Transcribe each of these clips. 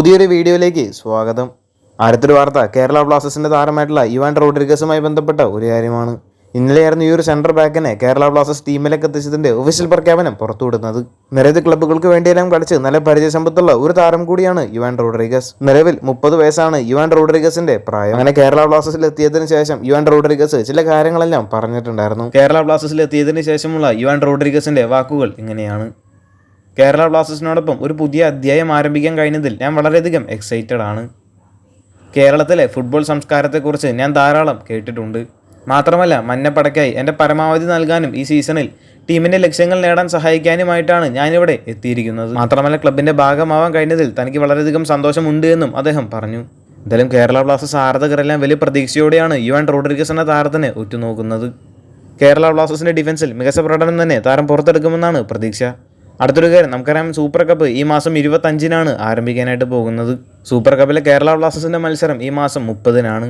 പുതിയൊരു വീഡിയോയിലേക്ക് സ്വാഗതം. ആരത്തൊരു വാർത്ത കേരള ബ്ലാസ്റ്റേഴ്സിന്റെ താരമായിട്ടുള്ള ഇവാൻ റോഡ്രിഗസുമായി ബന്ധപ്പെട്ട ഒരു കാര്യമാണ്. ഇന്നലെയായിരുന്നു ഈ ഒരു സെൻട്രൽ ബാക്കിനെ കേരള ബ്ലാസ്റ്റേഴ്സ് ടീമിലേക്ക് എത്തിച്ചതിന്റെ ഒഫീഷ്യൽ പ്രഖ്യാപനം പുറത്തുവിടുന്നത്. നിരവധി ക്ലബ്ബുകൾക്ക് വേണ്ടിയെല്ലാം കളിച്ച് നല്ല പരിചയസമ്പത്തുള്ള ഒരു താരം കൂടിയാണ് യുവാൻ റോഡ്രിഗസ്. നിലവിൽ മുപ്പത് വയസ്സാണ് യുവാൻ റോഡ്രിഗസിന്റെ പ്രായം. അങ്ങനെ കേരള ബ്ലാസ്റ്റേഴ്സിൽ എത്തിയതിനു ശേഷം യുവാൻ റോഡ്രിഗസ് ചില കാര്യങ്ങളെല്ലാം പറഞ്ഞിട്ടുണ്ടായിരുന്നു. കേരള ബ്ലാസ്റ്റേഴ്സിൽ എത്തിയതിനു ശേഷമുള്ള യുവാൻ റോഡ്രിഗസിന്റെ വാക്കുകൾ ഇങ്ങനെയാണ്. കേരള ബ്ലാസ്റ്റേഴ്സിനോടൊപ്പം ഒരു പുതിയ അധ്യായം ആരംഭിക്കാൻ കഴിഞ്ഞതിൽ ഞാൻ വളരെയധികം എക്സൈറ്റഡ് ആണ്. കേരളത്തിലെ ഫുട്ബോൾ സംസ്കാരത്തെക്കുറിച്ച് ഞാൻ ധാരാളം കേട്ടിട്ടുണ്ട്. മാത്രമല്ല മഞ്ഞപ്പടക്കായി എന്റെ പരമാവധി നൽകാനും ഈ സീസണിൽ ടീമിന്റെ ലക്ഷ്യങ്ങൾ നേടാൻ സഹായിക്കാനുമായിട്ടാണ് ഞാനിവിടെ എത്തിയിരിക്കുന്നത്. മാത്രമല്ല ക്ലബിന്റെ ഭാഗമാവാൻ കഴിഞ്ഞതിൽ തനിക്ക് വളരെയധികം സന്തോഷമുണ്ട് എന്നും അദ്ദേഹം പറഞ്ഞു. എന്തായാലും കേരള ബ്ലാസ്റ്റേഴ്സ് ആരാധകരെല്ലാം വലിയ പ്രതീക്ഷയോടെയാണ് യു ആൻ റോഡ്രിഗസ് എന്ന താരത്തിനെ ഉറ്റുനോക്കുന്നത്. കേരള ബ്ലാസ്റ്റേഴ്സിന്റെ ഡിഫൻസിൽ മികച്ച പ്രകടനം തന്നെ താരം പുറത്തെടുക്കുമെന്നാണ് പ്രതീക്ഷ. അടുത്തൊരു കാര്യം നമുക്കറിയാം സൂപ്പർ കപ്പ് ഈ മാസം ഇരുപത്തഞ്ചിനാണ് ആരംഭിക്കാനായിട്ട് പോകുന്നത്. സൂപ്പർ കപ്പിലെ കേരള ബ്ലാസ്റ്റേഴ്സിന്റെ മത്സരം ഈ മാസം മുപ്പതിനാണ്.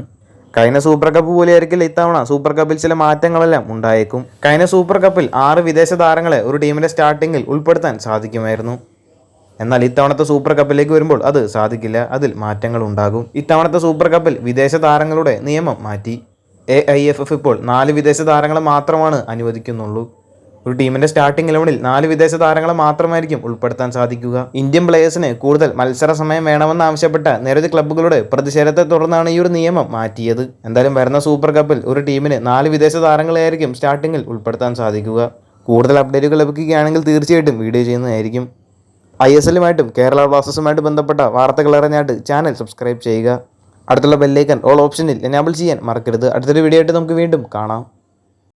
കഴിഞ്ഞ സൂപ്പർ കപ്പ് പോലെയായിരിക്കില്ല ഇത്തവണ സൂപ്പർ കപ്പിൽ ചില മാറ്റങ്ങളെല്ലാം ഉണ്ടായേക്കും. കഴിഞ്ഞ സൂപ്പർ കപ്പിൽ ആറ് വിദേശ താരങ്ങളെ ഒരു ടീമിന്റെ സ്റ്റാർട്ടിങ്ങിൽ ഉൾപ്പെടുത്താൻ സാധിക്കുമായിരുന്നു. എന്നാൽ ഇത്തവണത്തെ സൂപ്പർ കപ്പിലേക്ക് വരുമ്പോൾ അത് സാധിക്കില്ല. അതിൽ മാറ്റങ്ങൾ ഉണ്ടാകും. ഇത്തവണത്തെ സൂപ്പർ കപ്പിൽ വിദേശ താരങ്ങളുടെ നിയമം മാറ്റി. എ ഐ എഫ് എഫ് ഇപ്പോൾ നാല് വിദേശ താരങ്ങളെ മാത്രമാണ് അനുവദിക്കുന്നുള്ളൂ. ഒരു ടീമിന്റെ സ്റ്റാർട്ടിംഗ് ഇലവനിൽ നാല് വിദേശ താരങ്ങളെ മാത്രമായിരിക്കും ഉൾപ്പെടുത്താൻ സാധിക്കുക. ഇന്ത്യൻ പ്ലേയേഴ്സിന് കൂടുതൽ മത്സര സമയം വേണമെന്ന് ആവശ്യപ്പെട്ട നിരവധി ക്ലബ്ബുകളുടെ പ്രതിഷേധത്തെ തുടർന്നാണ് ഈ ഒരു നിയമം മാറ്റിയത്. എന്തായാലും വരുന്ന സൂപ്പർ കപ്പിൽ ഒരു ടീമിന് നാല് വിദേശ താരങ്ങളെയായിരിക്കും സ്റ്റാർട്ടിങ്ങിൽ ഉൾപ്പെടുത്താൻ സാധിക്കുക. കൂടുതൽ അപ്ഡേറ്റുകൾ ലഭിക്കുകയാണെങ്കിൽ തീർച്ചയായിട്ടും വീഡിയോ ചെയ്യുന്നതായിരിക്കും. ഐ എസ് എല്ലുമായിട്ടും കേരള ബ്ലാസ്റ്റേഴ്സുമായിട്ട് ബന്ധപ്പെട്ട വാർത്തകൾ അറിഞ്ഞായിട്ട് ചാനൽ സബ്സ്ക്രൈബ് ചെയ്യുക. അടുത്തുള്ള ബെല്ലൈക്കൻ ഓൾ ഓപ്ഷനിൽ എനാബിൾ ചെയ്യാൻ മറക്കരുത്. അടുത്തൊരു വീഡിയോ ആയിട്ട് നമുക്ക് വീണ്ടും കാണാം.